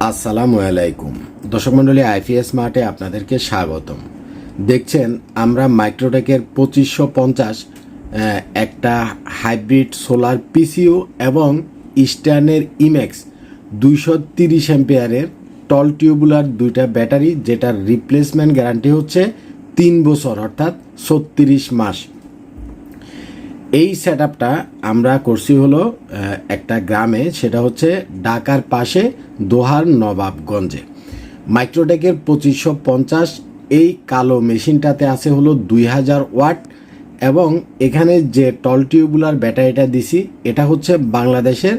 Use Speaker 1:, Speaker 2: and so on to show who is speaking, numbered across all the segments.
Speaker 1: আসসালামু আলাইকুম। দর্শক মণ্ডলী, আইপিএস মার্টে আপনাদেরকে স্বাগতম। দেখছেন আমরা মাইক্রোটেকের পঁচিশশো পঞ্চাশ একটা হাইব্রিড সোলার পিসিও এবং ইস্টার্নের ইমেক্স দুইশো তিরিশ অ্যাম্পিয়ারের টল টিউবুলার দুইটা ব্যাটারি, যেটার রিপ্লেসমেন্ট গ্যারান্টি হচ্ছে তিন বছর, অর্থাৎ ছত্রিশ মাস। এই সেট আপটা আমরা করছি হলো একটা গ্রামে, সেটা হচ্ছে ঢাকার পাশে দোহার নবাবগঞ্জে। মাইক্রোটেকের পঁচিশশো পঞ্চাশ এই কালো মেশিনটাতে আছে হলো দুই হাজার ওয়াট এবং এখানে যে টল টিউবুলার ব্যাটারিটা দিছি, এটা হচ্ছে বাংলাদেশের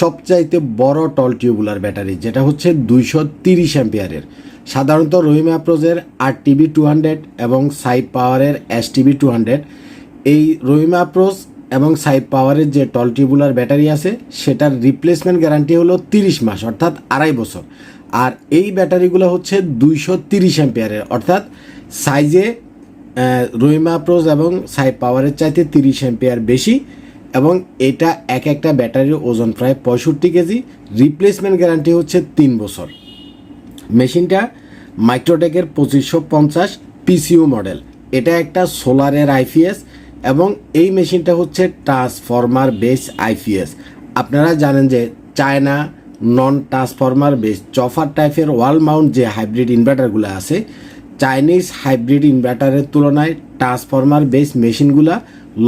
Speaker 1: সবচাইতে বড় টল টিউবুলার ব্যাটারি, যেটা হচ্ছে দুইশো তিরিশ অ্যাম্পিয়ারের। সাধারণত রহিম অ্যাপ্রোজের আট টিভি টু হান্ড্রেড এবং সাইড পাওয়ারের এস টিভি টু হান্ড্রেড। এই রহিমা আপ্রোচ এবং সাইড পাওয়ারের যে টল টিউবুলার ব্যাটারি আছে, সেটার রিপ্লেসমেন্ট গ্যারান্টি হলো তিরিশ মাস, অর্থাৎ আড়াই বছর। আর এই ব্যাটারিগুলো হচ্ছে দুইশো তিরিশ অ্যাম্পিয়ারের, অর্থাৎ সাইজে রহিমা আপ্রোচ এবং সাইড পাওয়ারের চাইতে তিরিশ অ্যাম্পিয়ার বেশি এবং এটা এক একটা ব্যাটারির ওজন প্রায় পঁয়ষট্টি কেজি রিপ্লেসমেন্ট গ্যারান্টি হচ্ছে তিন বছর। মেশিনটা মাইক্রোটেকের পঁচিশশো পঞ্চাশ পিসিউ মডেল এটা একটা সোলারের আইপিএস এবং এই মেশিনটা হচ্ছে ট্রান্সফরমার বেস আইপিএস আপনারা জানেন যে চায়না নন ট্রান্সফরমার বেস চফার টাইপের ওয়াল মাউন্ট যে হাইব্রিড ইনভার্টারগুলো আছে, চাইনিজ হাইব্রিড ইনভার্টারের তুলনায় ট্রান্সফরমার বেস মেশিনগুলা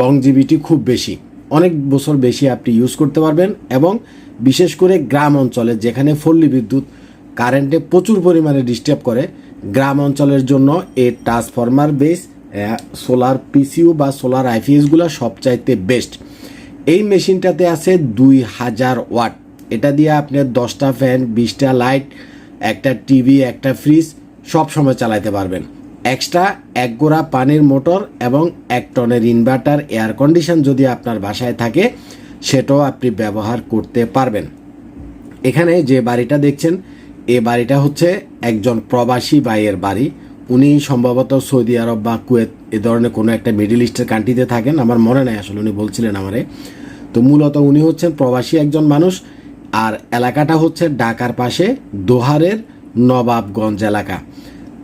Speaker 1: লংজিভিটি খুব বেশি। অনেক বছর বেশি আপনি ইউজ করতে পারবেন এবং বিশেষ করে গ্রাম অঞ্চলে যেখানে ফল্লি বিদ্যুৎ কারেন্টে প্রচুর পরিমাণে ডিস্টার্ব করে, গ্রাম অঞ্চলের জন্য এই ট্রান্সফরমার বেস সোলার পিসিউ বা সোলার আইপিএসগুলো সবচাইতে বেস্ট। এই মেশিনটাতে আছে দুই হাজার ওয়াট। এটা দিয়ে আপনি দশটা ফ্যান, বিশটা লাইট, একটা টিভি, একটা ফ্রিজ সব সময় চালাইতে পারবেন। এক্সট্রা এক গোড়া পানির মোটর এবং এক টনের ইনভার্টার, এয়ার কন্ডিশন যদি আপনার বাসায় থাকে, সেটাও আপনি ব্যবহার করতে পারবেন। এখানে যে বাড়িটা দেখছেন, এ বাড়িটা হচ্ছে একজন প্রবাসী ভাইয়ের বাড়ি। উনি সম্ভবত সৌদি আরব বা কুয়েত এ ধরনের কোনো একটা মিডিল ইস্টের কান্ট্রিতে থাকেন, আমার মনে নাই আসলে উনি বলছিলেন আমারে। তো মূলত উনি হচ্ছেন প্রবাসী একজন মানুষ আর এলাকাটা হচ্ছে ঢাকার পাশে দোহারের নবাবগঞ্জ এলাকা।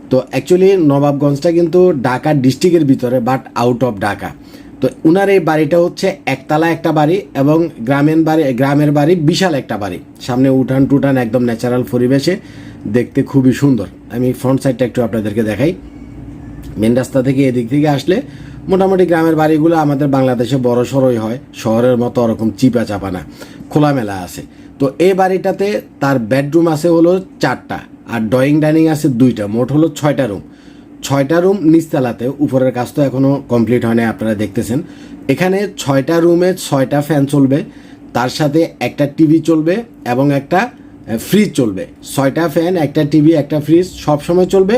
Speaker 1: তো অ্যাকচুয়ালি নবাবগঞ্জটা কিন্তু ঢাকা ডিস্ট্রিক্টের ভিতরে বাট আউট অফ ঢাকা। তো উনার এই বাড়িটা হচ্ছে একতলা একটা বাড়ি এবং গ্রামের বাড়ি গ্রামের বাড়ি বিশাল একটা বাড়ি। সামনে উঠান টুটান একদম ন্যাচারাল পরিবেশে, দেখতে খুবই সুন্দর। আমি ফ্রন্ট সাইডটা একটু আপনাদেরকে দেখাই। মেন রাস্তা থেকে এদিক থেকে আসলে মোটামুটি গ্রামের বাড়িগুলো আমাদের বাংলাদেশে বড় সড়ই হয়, শহরের মতো ওরকম চিপা চাপা না খোলামেলা আছে। তো এই বাড়িটাতে তার বেডরুম আছে হলো চারটা, আর ড্রয়িং ডাইনিং আছে দুইটা, মোট হলো ছয়টা রুম ছয়টা রুম নিচতলাতে, উপরের কাজ তো এখনও কমপ্লিট হয় নাই আপনারা দেখতেছেন। এখানে ছয়টা রুমে ছয়টা ফ্যান চলবে, তার সাথে একটা টিভি চলবে এবং একটা ফ্রিজ চলবে। ছয়টা ফ্যান একটা টিভি একটা ফ্রিজ সব সময় চলবে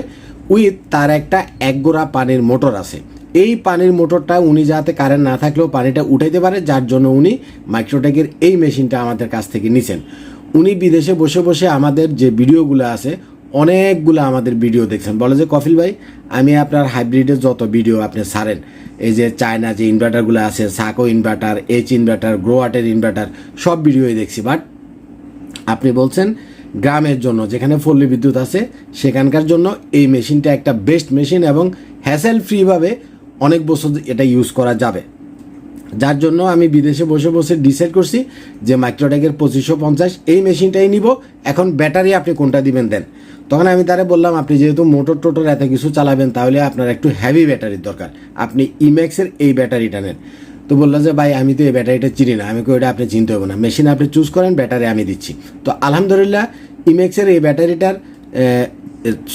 Speaker 1: উইথ তার একটা এক গোড়া পানির মোটর আছে। এই পানির মোটরটা উনি যাতে কারেন্ট না থাকলেও পানিটা উঠাইতে পারে, যার জন্য উনি মাইক্রোটেকের এই মেশিনটা আমাদের কাছ থেকে নিছেন। উনি বিদেশে বসে বসে আমাদের যে ভিডিওগুলো আছে, অনেকগুলো আমাদের ভিডিও দেখছেন। বলে যে, কফিল ভাই, আমি আপনার হাইব্রিডের যত ভিডিও আপনি ছাড়েন, এই যে চায়না যে ইনভার্টারগুলো আছে সাকো ইনভার্টার এইচ ইনভার্টার গ্রোয়াটের ইনভার্টার সব ভিডিওই দেখছি। বাট আপনি বলছেন গ্রামের জন্য, যেখানে পল্লী বিদ্যুৎ আছে, সেখানকার জন্য এই মেশিনটা একটা বেস্ট মেশিন এবং হ্যাসেল ফ্রিভাবে অনেক বছর এটা ইউজ করা যাবে। যার জন্য আমি বিদেশে বসে বসে ডিসাইড করছি যে মাইক্রোটেকের পঁচিশশো পঞ্চাশ এই মেশিনটাই নিব, এখন ব্যাটারি আপনি কোনটা দিবেন দেন। তখন আমি তারে বললাম, আপনি যেহেতু মোটর টোটর এত কিছু চালাবেন, তাহলে আপনার একটু হ্যাভি ব্যাটারির দরকার। আপনি ইম্যাক্সের এই ব্যাটারিটা নেন। তো বলল যে, ভাই, আমি তো এই ব্যাটারিটা চিনি না, আমি কই ওটা আপনি চিনতে হবে না। মেশিন আপনি চুজ করেন, ব্যাটারি আমি দিচ্ছি। তো আলহামদুলিল্লাহ ইমেক্সের এই ব্যাটারিটার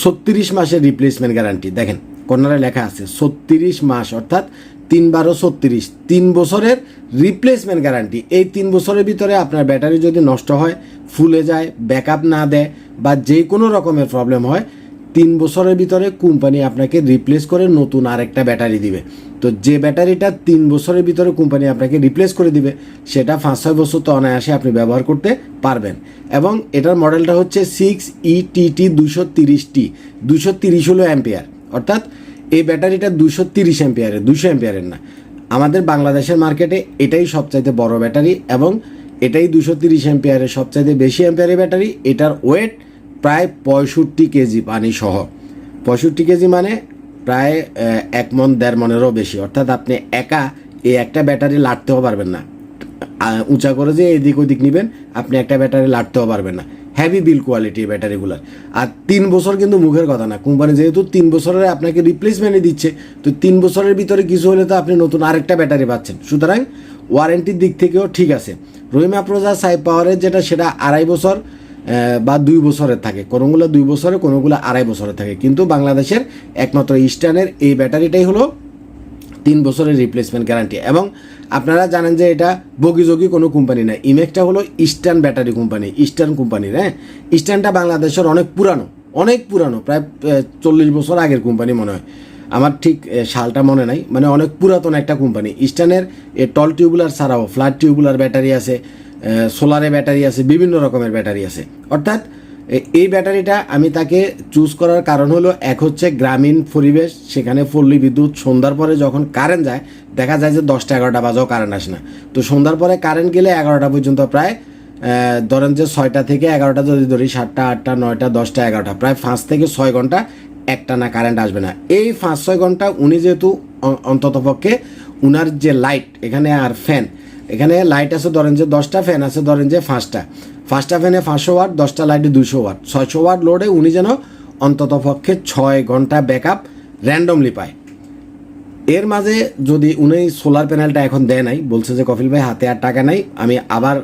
Speaker 1: ছত্রিশ মাসের রিপ্লেসমেন্ট গ্যারান্টি দেখেন কর্নারে লেখা আছে, ছত্রিশ মাস, অর্থাৎ তিন বারো ছত্রিশ, তিন বছরের রিপ্লেসমেন্ট গ্যারান্টি এই তিন বছরের ভিতরে আপনার ব্যাটারি যদি নষ্ট হয়, ফুলে যায় ব্যাকআপ না দেয় বা যে কোনো রকমের প্রবলেম হয় তিন বছরের ভিতরে কোম্পানি আপনাকে রিপ্লেস করে নতুন আরেকটা ব্যাটারি দিবে। তো যে ব্যাটারিটা তিন বছরের ভিতরে কোম্পানি আপনাকে রিপ্লেস করে দিবে, সেটা পাঁচ ছয় বছর তো অনায়াসে আপনি ব্যবহার করতে পারবেন। এবং এটার মডেলটা হচ্ছে সিক্স ই টি টি দুশো তিরিশ টি দুশো তিরিশ হলো অ্যাম্পিয়ার অর্থাৎ এই ব্যাটারিটা দুশো তিরিশ অ্যাম্পিয়ারের দুশো অ্যাম্পিয়ারের না। আমাদের বাংলাদেশের মার্কেটে এটাই সবচাইতে বড় ব্যাটারি এবং এটাই দুশো তিরিশ অ্যাম্পিয়ারের সবচাইতে বেশি অ্যাম্পিয়ারের ব্যাটারি এটার ওয়েট প্রায় পঁয়ষট্টি কেজি পানি সহ। পঁয়ষট্টি কেজি মানে প্রায় এক মন, দেড় মনেরও বেশি। অর্থাৎ আপনি একা এই একটা ব্যাটারি লাটতেও পারবেন না। উঁচা করে যে এদিক ওদিক নেবেন, আপনি একটা ব্যাটারি লাটতেও পারবেন না। হেভি বিল কোয়ালিটি ব্যাটারিগুলোর। আর তিন বছর কিন্তু মুখের কথা না। কোম্পানি যেহেতু তিন বছরের আপনাকে রিপ্লেসমেন্টই দিচ্ছে, তো তিন বছরের ভিতরে কিছু হলে তো আপনি নতুন আরেকটা ব্যাটারি পাচ্ছেন। সুতরাং ওয়ারেন্টির দিক থেকেও ঠিক আছে। রহিমা প্রজা সাই পাওয়ারের যেটা, সেটা আড়াই বছর বা দুই বছরের থাকে। কোনোগুলো দুই বছরে, কোনোগুলো আড়াই বছরের থাকে। কিন্তু বাংলাদেশের একমাত্র ইস্টার্নের এই ব্যাটারিটাই হলো তিন বছরের রিপ্লেসমেন্ট গ্যারান্টি এবং আপনারা জানেন যে এটা বগিযোগী কোনো কোম্পানি না। ইমেক্সটা হলো ইস্টার্ন ব্যাটারি কোম্পানি ইস্টার্ন কোম্পানির হ্যাঁ? ইস্টার্নটা বাংলাদেশের অনেক পুরানো অনেক পুরানো, প্রায় চল্লিশ বছর আগের কোম্পানি মনে হয়। আমার ঠিক সালটা মনে নাই মানে অনেক পুরাতন একটা কোম্পানি ইস্টার্নের টল টিউবুলার ছাড়াও ফ্ল্যাট টিউবুলার ব্যাটারি আছে। সোলারে ব্যাটারি আছে, বিভিন্ন রকমের ব্যাটারি আছে। অর্থাৎ এই ব্যাটারিটা আমি তাকে চুজ করার কারণ হলো, এক হচ্ছে গ্রামীণ পরিবেশ, সেখানে পল্লী বিদ্যুৎ, সন্ধ্যার পরে যখন কারেন্ট যায়, দেখা যায় যে দশটা এগারোটা বাজেও কারেন্ট আসে না। তো সন্ধ্যার পরে কারেন্ট গেলে এগারোটা পর্যন্ত প্রায় ধরেন যে ছয়টা থেকে এগারোটা যদি ধরি, সাতটা, আটটা, নয়টা, দশটা, এগারোটা, প্রায় পাঁচ থেকে ছয় ঘণ্টা একটা না কারেন্ট আসবে না। এই পাঁচ ছয় ঘণ্টা উনি যেহেতু অন্ততপক্ষে উনার যে লাইট এখানে আর ফ্যান এখানে লাইট আছে ধরেন যে দশটা ফ্যান আছে ধরেন যে পাঁচটা। পাঁচটা ফ্যানে পাঁচশো ওয়াট দশটা লাইটে দুশো ওয়াট ছয়শো ওয়াট লোডে উনি যেন অন্তত পক্ষে ছয় ঘণ্টা ব্যাক আপ র্যান্ডমলি পায়। এর মাঝে যদি উনি সোলার প্যানেলটা এখন দেয় নাই, বলছে যে, কপিল ভাই, হাতে আর টাকা নাই, আমি আবার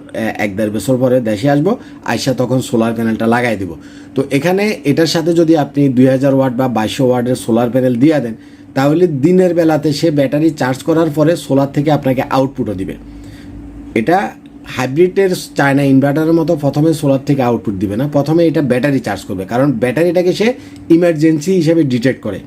Speaker 1: এক দেড় বছর পরে দেশে আসব, আইসা তখন সোলার প্যানেলটা লাগাই দিব। তো এখানে এটার সাথে যদি আপনি দুই হাজার ওয়াট বা বাইশশো ওয়াটের সোলার প্যানেল দিয়ে দেন, তাহলে দিনের বেলাতে সে ব্যাটারি চার্জ করার পরে সোলার থেকে আপনাকে আউটপুটও দিবে। এটা হাইব্রিডের চায়না ইনভার্টারের মতো প্রথমে সোলার থেকে আউটপুট দিবে না। প্রথমে এটা ব্যাটারি চার্জ করবে। কারণ ব্যাটারিটাকে সে ইমার্জেন্সি হিসেবে ডিটেক্ট করে।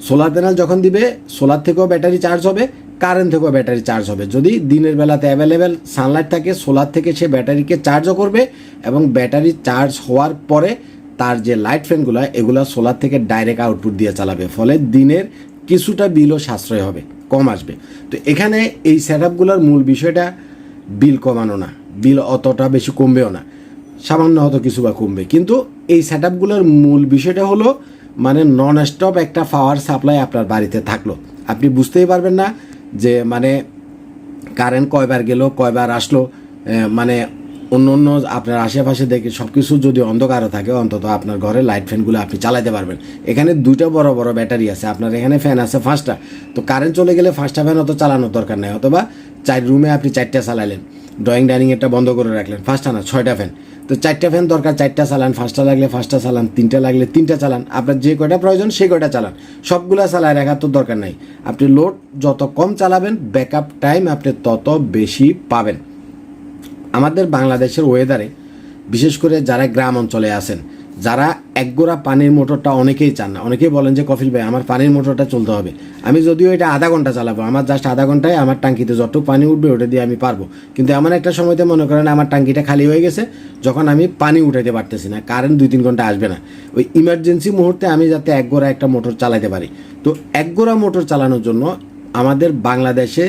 Speaker 1: সোলার প্যানেল যখন দিবে সোলার থেকেও ব্যাটারি চার্জ হবে কারেন্ট থেকেও ব্যাটারি চার্জ হবে। যদি দিনের বেলাতে অ্যাভেলেবেল সানলাইট থাকে সোলার থেকে সে ব্যাটারিকে চার্জও করবে এবং ব্যাটারি চার্জ হওয়ার পরে তার যে লাইট ফ্যানগুলো এগুলো সোলার থেকে ডাইরেক্ট আউটপুট দিয়ে চালাবে। ফলে দিনের কিছুটা বিলও সাশ্রয় হবে, কম আসবে। তো এখানে এই সেট মূল বিষয়টা বিল কমানো না, বিল অতটা বেশি কমবেও না, সামান্য হয়তো কিছু বা কমবে। কিন্তু এই সেট আপগুলোর মূল বিষয়টা হলো মানে নন স্টপ একটা পাওয়ার সাপ্লাই আপনার বাড়িতে থাকল। আপনি বুঝতেই পারবেন না যে মানে কারেন্ট কয়বার গেল, কয়বার আসলো মানে অন্য অন্য আপনার আশেপাশে দেখে সব কিছু যদি অন্ধকারও থাকে, অন্তত আপনার ঘরে লাইট ফ্যানগুলো আপনি চালাতে পারবেন। এখানে দুইটা বড় বড় ব্যাটারি আছে, আপনার এখানে ফ্যান আছে পাঁচটা। তো কারেন্ট চলে গেলে পাঁচটা ফ্যান অত চালানোর দরকার নেই, অথবা চার রুমে আপনি চারটা চালালেন। ড্রয়িং ডাইনিং এটা বন্ধ করে রাখলেন। পাঁচটা না ছয়টা ফ্যান তো চারটা ফ্যান দরকার, চারটা চালান। পাঁচটা লাগলে ফার্স্টটা চালান, তিনটা লাগলে তিনটা চালান। আপনার যে কয়টা প্রয়োজন সেই কয়টা চালান। সবগুলা চালায় রাখার তো দরকার নাই। আপনি লোড যত কম চালাবেন ব্যাকআপ টাইম আপনি তত বেশি পাবেন। আমাদের বাংলাদেশের ওয়েদারে বিশেষ করে যারা গ্রাম অঞ্চলে আছেন যারা একগোড়া পানির মোটরটা অনেকেই চান না। অনেকেই বলেন যে, কফিল ভাই, আমার পানির মোটরটা চলতে হবে। আমি যদিও এটা আধা ঘণ্টা চালাবো, আমার জাস্ট আধা ঘন্টায় আমার টাঙ্কিতে যতটুকু পানি উঠবে, ওটা দিয়ে আমি পারব। কিন্তু এমন একটা সময়তে মনে করেন আমার টাঙ্কিটা খালি হয়ে গেছে, যখন আমি পানি উঠাইতে পারতেছি না, কারেন্ট দুই তিন ঘণ্টা আসবে না। ওই ইমার্জেন্সি মুহূর্তে আমি যাতে একগোড়া একটা মোটর চালাতে পারি। তো একগোড়া মোটর চালানোর জন্য আমাদের বাংলাদেশে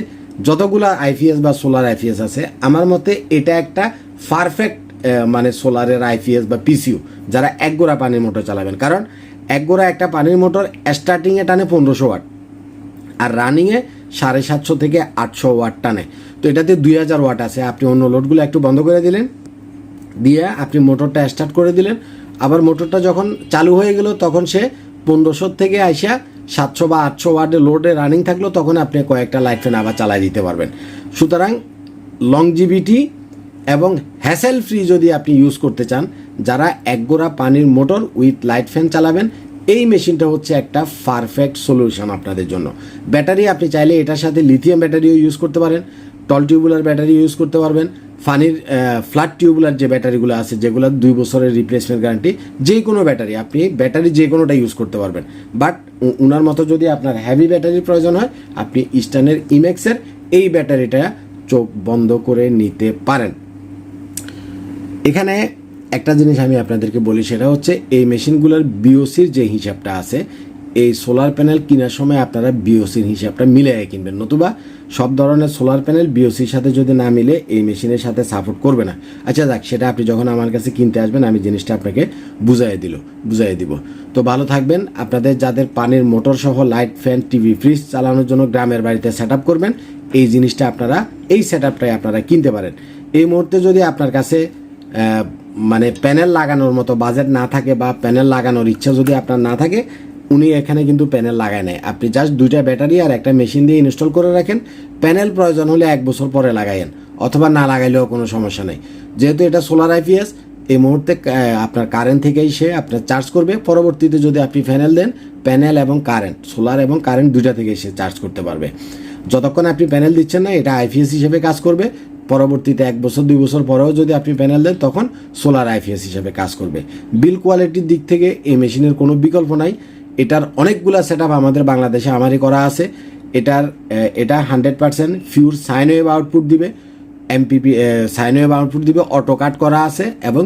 Speaker 1: যতগুলা আইপিএস বা সোলার আইপিএস আছে, আমার মতে এটা একটা পারফেক্ট মানে সোলারের আইপিএস বা পিসিউ যারা এক গোড়া পানির মোটর চালাবেন। কারণ এক গোড়া একটা পানির মোটর স্টার্টিংয়ে টানে পনেরোশো ওয়াট, আর রানিংয়ে সাড়ে সাতশো থেকে আটশো ওয়াট টানে। তো এটাতে দুই হাজার ওয়াট আছে। আপনি অন্য লোডগুলো একটু বন্ধ করে দিলেন, দিয়ে আপনি মোটরটা স্টার্ট করে দিলেন। আবার মোটরটা যখন চালু হয়ে গেল, তখন সে পনেরোশো থেকে আইসা সাতশো বা আটশো ওয়ার্ডে লোডে রানিং থাকল, তখন আপনি কয়েকটা লাইট ফ্যান আবার চালাই দিতে পারবেন। সুতরাং লংজিভিটি এবং হ্যাসেল ফ্রি যদি আপনি ইউজ করতে চান, যারা একগোড়া পানির মোটর উইথ লাইট ফ্যান চালাবেন, এই মেশিনটা হচ্ছে একটা পারফেক্ট সলিউশন আপনাদের জন্য। ব্যাটারি আপনি চাইলে এটার সাথে লিথিয়াম ব্যাটারিও ইউজ করতে পারেন টল টিউবুলার ব্যাটারি ইউজ করতে পারবেন ফানির ফ্ল্যাট টিউবুলার যে ব্যাটারিগুলো আছে, যেগুলো দুই বছরের রিপ্লেসমেন্ট গ্যারান্টি যে কোনো ব্যাটারি, আপনি ব্যাটারি যে কোনোটা ইউজ করতে পারবেন। বাট উনার মতো যদি আপনার হ্যাভি ব্যাটারির প্রয়োজন হয়, আপনি ইস্টার্নের ইমেক্সের এই ব্যাটারিটা চোখ বন্ধ করে নিতে পারেন। এখানে একটা জিনিস আমি আপনাদেরকে বলি, সেটা হচ্ছে এই মেশিনগুলোর বিওসির যে হিসাবটা আছে, এই সোলার প্যানেল কেনার সময় আপনারা বিওসির হিসাবটা মিলিয়ে কিনবেন। নতুবা সব ধরনের সোলার প্যানেল বিওসির সাথে যদি না মিলে, এই মেশিনের সাথে সাপোর্ট করবে না। আচ্ছা যাক, সেটা আপনি যখন আমার কাছে কিনতে আসবেন, আমি জিনিসটা আপনাকে বুঝাই দিল বুঝাই দিব। তো ভালো থাকবেন, আপনাদের যাদের পানির মোটর সহ লাইট, ফ্যান, টিভি, ফ্রিজ চালানোর জন্য গ্রামের বাড়িতে সেট করবেন, এই জিনিসটা আপনারা, এই সেট আপনারা কিনতে পারেন। এই মুহূর্তে যদি আপনার কাছে মানে প্যানেল লাগানোর মতো বাজেট না থাকে বা প্যানেল লাগানোর ইচ্ছা যদি আপনার না থাকে, উনি এখানে কিন্তু প্যানেল লাগায় নেয় আপনি জাস্ট দুইটা ব্যাটারি আর একটা মেশিন দিয়ে ইনস্টল করে রাখেন। প্যানেল প্রয়োজন হলে এক বছর পরে লাগাইয়েন অথবা না লাগাইলেও কোনো সমস্যা নেই। যেহেতু এটা সোলার আইপিএস এই মুহূর্তে আপনার কারেন্ট থেকেই সে আপনার চার্জ করবে। পরবর্তীতে যদি আপনি প্যানেল দেন প্যানেল এবং কারেন্ট সোলার এবং কারেন্ট দুইটা থেকেই সে চার্জ করতে পারবে। যতক্ষণ আপনি প্যানেল দিচ্ছেন না, এটা আইপিএস হিসেবে কাজ করবে। পরবর্তীতে এক বছর, দুই বছর পরেও যদি আপনি প্যানেল দেন, তখন সোলার আইপিএস হিসেবে কাজ করবে। বিল কোয়ালিটির দিক থেকে এই মেশিনের কোনো বিকল্প নাই। এটার অনেকগুলা সেট আমাদের বাংলাদেশে আমারই করা আছে। এটার এটা hundred percent pure sine wave output দিবে এমপিপি সাইন ওয়েভ আউটপুট দিবে অটো কাট করা আছে এবং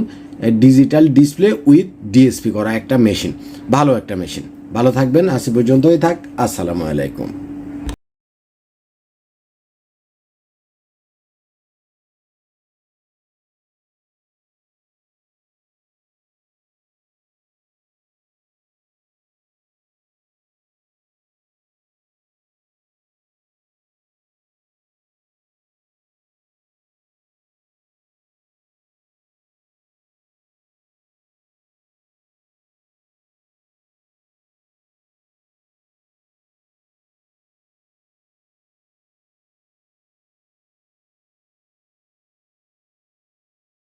Speaker 1: ডিজিটাল ডিসপ্লে উইথ ডিএসপি করা একটা মেশিন ভালো একটা মেশিন ভালো থাকবেন, আজ পর্যন্তই থাক। আসসালামু আলাইকুম।